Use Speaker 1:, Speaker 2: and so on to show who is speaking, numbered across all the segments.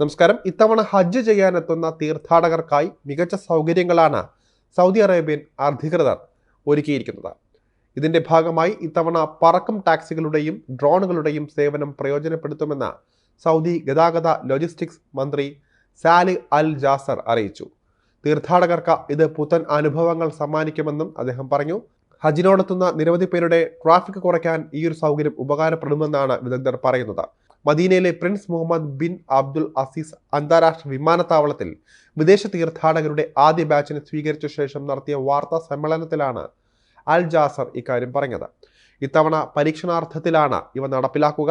Speaker 1: നമസ്കാരം. ഇത്തവണ ഹജ്ജ് ചെയ്യാനെത്തുന്ന തീർത്ഥാടകർക്കായി മികച്ച സൗകര്യങ്ങളാണ് സൗദി അറേബ്യൻ അധികൃതർ ഒരുക്കിയിരിക്കുന്നത്. ഇതിന്റെ ഭാഗമായി ഇത്തവണ പറക്കും ടാക്സികളുടെയും ഡ്രോണുകളുടെയും സേവനം പ്രയോജനപ്പെടുത്തുമെന്ന് സൗദി ഗതാഗത ലോജിസ്റ്റിക്സ് മന്ത്രി സാലി അൽ ജാസർ അറിയിച്ചു. തീർത്ഥാടകർക്ക് ഇത് പുത്തൻ അനുഭവങ്ങൾ സമ്മാനിക്കുമെന്നും അദ്ദേഹം പറഞ്ഞു. ഹജ്ജിനോടെത്തുന്ന നിരവധി പേരുടെ ട്രാഫിക് കുറയ്ക്കാൻ ഈ ഒരു സൗകര്യം ഉപകാരപ്പെടുമെന്നാണ് വിദഗ്ധർ പറയുന്നത്. മദീനയിലെ Prince Muhammad bin Abdul Aziz അന്താരാഷ്ട്ര വിമാനത്താവളത്തിൽ വിദേശ തീർത്ഥാടകരുടെ ആദ്യ ബാച്ചിനെ സ്വീകരിച്ച ശേഷം നടത്തിയ വാർത്താ സമ്മേളനത്തിലാണ് അൽ ജാസർ ഇക്കാര്യം പറഞ്ഞത്. ഇത്തവണ പരീക്ഷണാർത്ഥത്തിലാണ് ഇവ നടപ്പിലാക്കുക.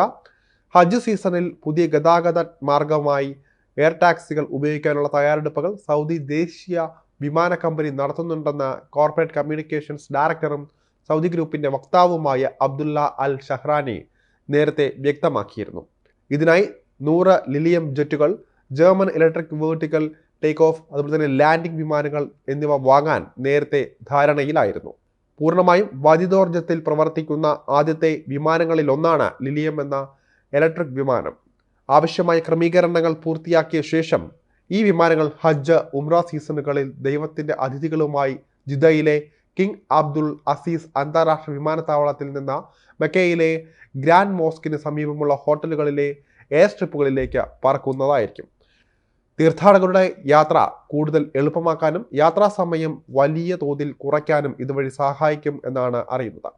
Speaker 1: ഹജ്ജ് സീസണിൽ പുതിയ ഗതാഗത മാർഗമായി എയർ ടാക്സികൾ ഉപയോഗിക്കാനുള്ള തയ്യാറെടുപ്പുകൾ സൗദി ദേശീയ വിമാന കമ്പനി നടത്തുന്നുണ്ടെന്ന് കോർപ്പറേറ്റ് കമ്മ്യൂണിക്കേഷൻസ് ഡയറക്ടറും സൗദി ഗ്രൂപ്പിന്റെ വക്താവുമായ അബ്ദുള്ള അൽ ഷഹ്റാനി നേരത്തെ വ്യക്തമാക്കിയിരുന്നു. ഇതിനായി നൂറ് Lilium ജെറ്റുകൾ German electric vertical take off അതുപോലെ തന്നെ ലാൻഡിംഗ് വിമാനങ്ങൾ എന്നിവ വാങ്ങാൻ നേരത്തെ ധാരണയിലായിരുന്നു. പൂർണമായും വൈദ്യുതോർജത്തിൽ പ്രവർത്തിക്കുന്ന ആദ്യത്തെ വിമാനങ്ങളിൽ ഒന്നാണ് ലിലിയം എന്ന ഇലക്ട്രിക് വിമാനം. ആവശ്യമായ ക്രമീകരണങ്ങൾ പൂർത്തിയാക്കിയ ശേഷം ഈ വിമാനങ്ങൾ ഹജ്ജ് ഉംറ സീസണുകളിൽ ദൈവത്തിന്റെ അതിഥികളുമായി ജിദ്ദയിലെ കിങ് അബ്ദുൾ അസീസ് അന്താരാഷ്ട്ര വിമാനത്താവളത്തിൽ നിന്ന് മെക്കയിലെ ഗ്രാൻഡ് മോസ്കിന് സമീപമുള്ള ഹോട്ടലുകളിലെ എയർ സ്ട്രിപ്പുകളിലേക്ക് പറക്കുന്നതായിരിക്കും. തീർത്ഥാടകരുടെ യാത്ര കൂടുതൽ എളുപ്പമാക്കാനും യാത്രാ സമയം വലിയ തോതിൽ കുറയ്ക്കാനും ഇതുവഴി സഹായിക്കും എന്നാണ് അറിയുന്നത്.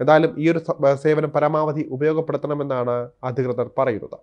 Speaker 1: എന്തായാലും ഈ ഒരു സേവനം പരമാവധി ഉപയോഗപ്പെടുത്തണമെന്നാണ് അധികൃതർ പറയുന്നത്.